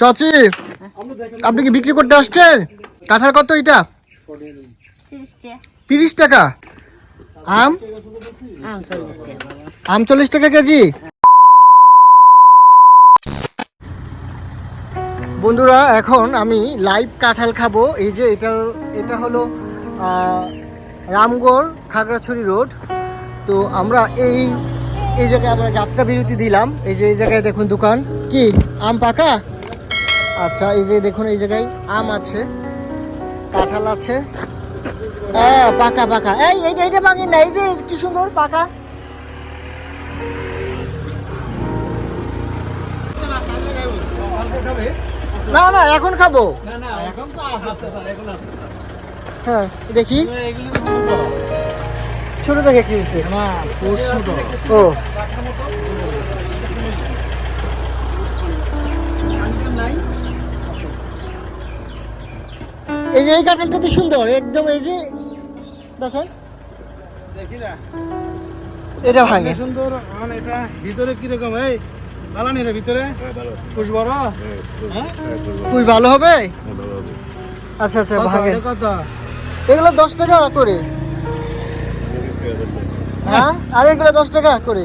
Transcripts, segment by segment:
চাচি, আপনি কি বিক্রি করতে আসছেন? কাঁঠাল কত এটা? তিরিশ টাকা। আম? আম চল্লিশ টাকা কেজি। বন্ধুরা, এখন আমি লাইভ কাঁঠাল খাব। এই যে এটা এটা হলো রামগড় খাগড়াছড়ি রোড। তো আমরা এই এই জায়গায় আমরা যাত্রা বিরতি দিলাম। এই যে, এই জায়গায় দেখুন দোকান। কি, আম পাকা? আচ্ছা এই যে দেখুন এই জায়গায় আম আছে কাঁঠাল আছে। হ্যাঁ পাকা পাকা। এই এইটা এইটা ভাঙেন না এই যে কি সুন্দর পাকা। না না এখন খাব। হ্যাঁ দেখি। ছোট দেখে কি হয়েছে? ও। এই যে এই কাঁঠালটা তো সুন্দর একদম এই যে দেখেন। এটা ভাঙে। সুন্দর মানে এটা ভিতরে কীরকম এই ভালো নেই রে ভিতরে? খুশ বড়? হ্যাঁ খুবই ভালো হবে? আচ্ছা আচ্ছা? ভাঙে। কত? এগুলো দশ টাকা করে। হ্যাঁ আর এগুলো দশ টাকা করে।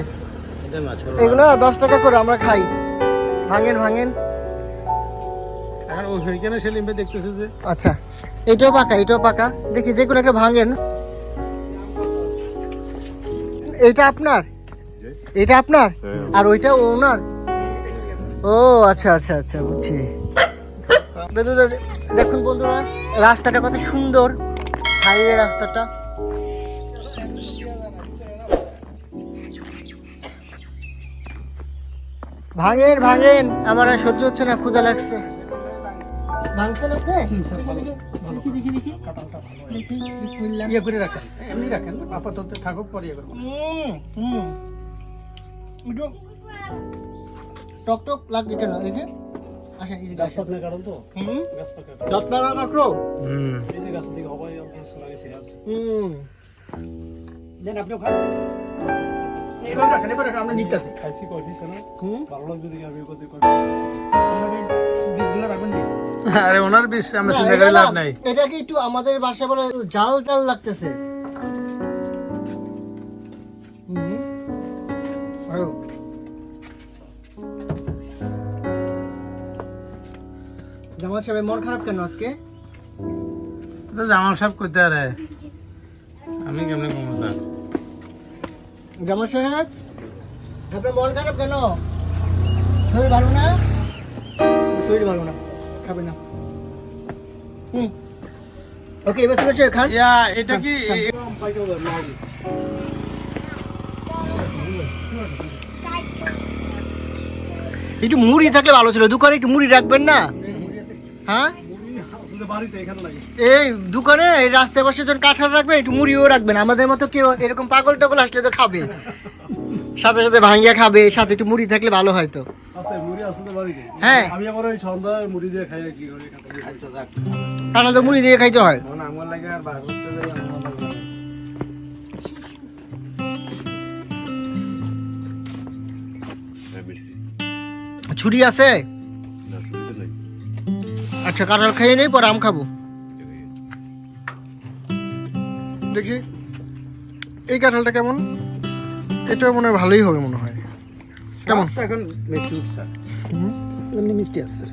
এগুলো দশ টাকা করে আমরা খাই। ভাঙেন ভাঙেন। এখন ওইখানে সেলিম ভাই দেখতেছে যে আচ্ছা এটাও পাকা এটাও পাকা। দেখি যে কোনো একটা ভাঙেন। এটা আপনার? এটা আপনার? আর ওইটা ওনার? ও আচ্ছা আচ্ছা আচ্ছা বুঝছি। দেখুন বন্ধুরা রাস্তাটা কত সুন্দর। হাইওয়ে রাস্তাটা। ভাঙেন ভাঙেন। আমার আর সহ্য হচ্ছে না ক্ষুধা লাগছে। ভাঙছেন আপনি দেখি দেখি দেখি দেখি বিসমিল্লাহ। ইয়ে করে রাখেন এমনি রাখেন আপাতত থাকুক পরে ইয়ে করব। হুম টক টক লাগবে কেন? এই যে এই যে গাছ পাকনা কারণ তো? হুম? গাছ পাকা গাছ লাগা কাকরো এই যে গাছের দিকে হবাই অল্প লাগাইছে গাছ হুম। দেন আপনিও খান এবার রাখেন এবার রাখেন আমরা নিতেছি খাইছি কফি না? ভালো লাগছে দেখি আমি আরে ওনার বিষ আমরা চিন্তা করে লাভ নাই। এটা কি একটু আমাদের বাসায় বলে জাল জাল লাগতেছে? জামাল সাহেবের মন খারাপ কেন আজকে? তো জামাল সাহেব করতে আরে আমি কেমনে কমো স্যার জামাল সাহেব আপনার মন খারাপ কেন? শরীর ভালো না? শরীর ভালো না। খাবে না। হুম। ওকে এবার চলে খান ইয়া এটা কি? একটু মুড়ি থাকলে ভালো ছিল। দোকানে একটু মুড়ি রাখবেন না? হ্যাঁ? এই দোকানে এই রাস্তায় বসে যখন কাঁঠাল রাখবেন একটু মুড়িও রাখবেন। আমাদের মতো কেউ এরকম পাগল টাগল আসলে তো খাবে। সাথে সাথে ভাঙ্গিয়া খাবে সাথে একটু মুড়ি থাকলে ভালো হয় তো। আছে মুড়ি আছে তো বাড়িতে। হ্যাঁ। আমি আবার ওই সন্ধ্যায় মুড়ি দিয়ে খাই কি করি কাঁঠাল তো মুড়ি দিয়ে খাইতে হয়। ছুরি আছে? আচ্ছা কাঁঠাল খাইয়ে নেই পরে আম খাব। দেখি। এই কাঁঠালটা কেমন? এটা মনে হয় ভালোই হবে মনে হয়। কেমন? এখন মেচুর স্যার হুম। এমনি মিষ্টি আছে। স্যার।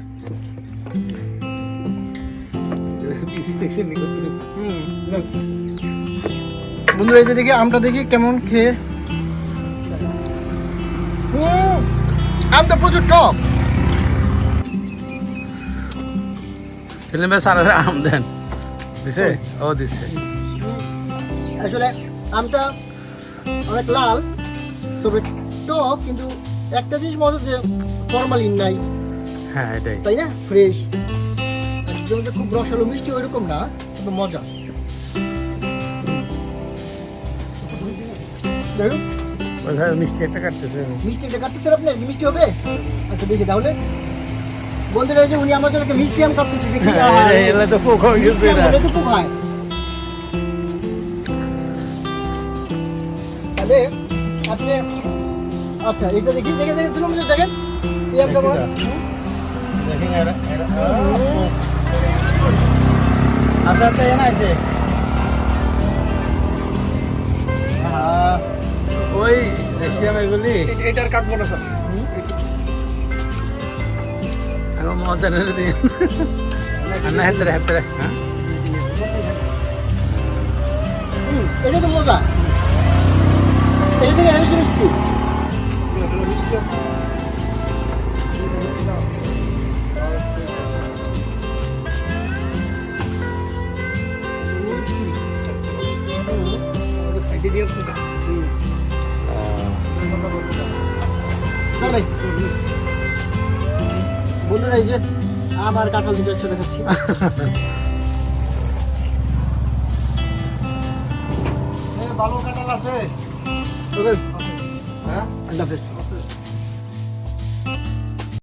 বন্ধুরা এই যে দেখি আমটা দেখি কেমন খেয়ে। আমটা প্রচুর টক। সেলিম ভাই স্যার আম দেন। দিছে? ও দিছে। আসলে আমটা অনেক লাল তবে টক কিন্তু একটা জিনিস মজা যে ফরমালিন নাই। হ্যাঁ এটাই। তাই না? ফ্রেশ একদম যে খুব রসালো মিষ্টি ওইরকম না কিন্তু মজা। ওইভাবে মিষ্টি একটা কাটতেছে। মিষ্টি এটা কাটতেছেন আপনি? মিষ্টি হবে? আচ্ছা দেখি তাহলে। বন্ধুরা যে উনি আমার জন্য একটা মিষ্টি আম কাটতেছে দেখি। হ্যাঁ, এগুলো তো পোক হয়ে গেছে তো হয়। তাহলে আচ্ছা এটা দেখি দেখে দেখে দিলাম দেখেন। আচ্ছা ওই এশিয়াম এগুলি এটার কাটবো না স্যার। আগে মজা নেড়ে দিন। আন্না হেতরে মজা। বন্ধুরা এই যে আবার কাঁঠাল দুটো একসাথে খাচ্ছি। ভালো কাটাল আছে। আল্লাহ হাফেজ